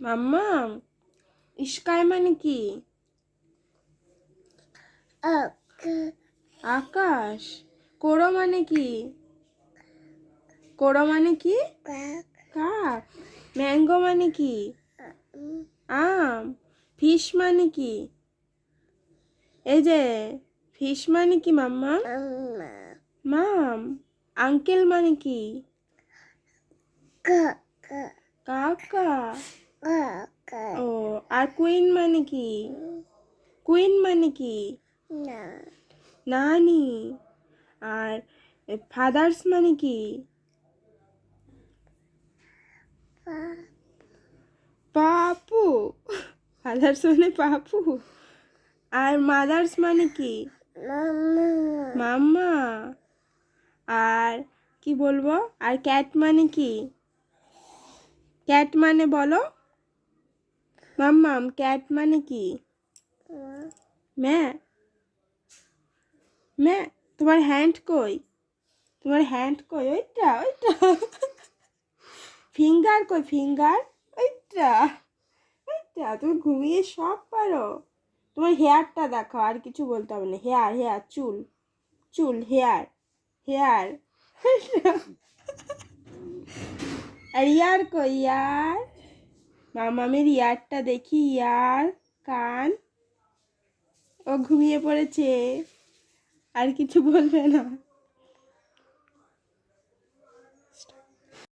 মাম্মা sky মানে কি আকাশ কোড়ো মানে কি কোড়ো মানে কি কাক ম্যাঙ্গো মানে কি আম ফিশ মানে কি এই যে ফিশ মানে কি মাম্মা মাম আঙ্কেল মানে কি কাকা ও আর কুইন মানে কি? কুইন মানে কি? নানি। আর ফাদার্স মানে কি? পাপু। ফাদার্স মানে পাপু। আর মাদার্স মানে কি? মাম্মা। আর কি বলব? আর ক্যাট মানে কি? ক্যাট মানে বলো? মাম্মাম, ক্যাট মানে কি? ম্যা ম্যা, তোমার হ্যান্ড কই? তোমার হ্যান্ড কই? ওইটা ওইটা। ফিঙ্গার কই? ফিঙ্গার ওইটা ওইটা। তুমি ঘুমিয়ে সব পারো। তোমার হেয়ারটা দেখাও, আর কিছু বলতে হবে না। হেয়ার হেয়ার চুল। চুল হেয়ার হেয়ার আর ইয়ার কই? ইয়ার? মামামের ইয়ারটা দেখি ইয়ার কান। ও ঘুমিয়ে পড়েছে। আর কিছু বলবে না।